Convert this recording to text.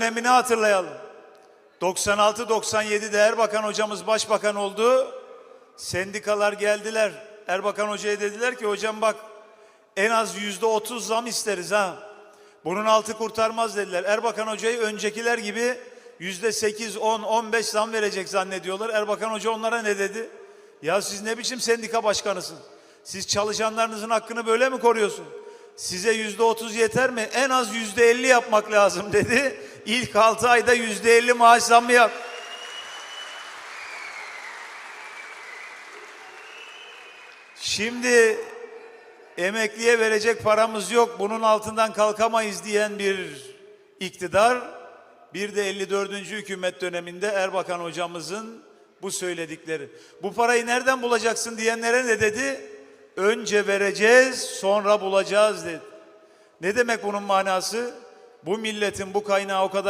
dönemini hatırlayalım. 96-97'de Erbakan hocamız başbakan oldu. Sendikalar geldiler. Erbakan hocaya dediler ki hocam bak en az yüzde otuz zam isteriz ha. Bunun altı kurtarmaz dediler. Erbakan hocayı öncekiler gibi yüzde sekiz, on, on beş zam verecek zannediyorlar. Erbakan hoca onlara ne dedi? Ya siz ne biçim sendika başkanısın? Siz çalışanlarınızın hakkını böyle mi koruyorsun? Size yüzde otuz yeter mi? En az yüzde elli yapmak lazım dedi. İlk altı ayda yüzde elli maaş zammı yap. Şimdi emekliye verecek paramız yok, bunun altından kalkamayız diyen bir iktidar, bir de 54. hükümet döneminde Erbakan hocamızın bu söyledikleri. Bu parayı nereden bulacaksın diyenlere ne dedi? Önce vereceğiz, sonra bulacağız dedi. Ne demek bunun manası? Bu milletin bu kaynağı o kadar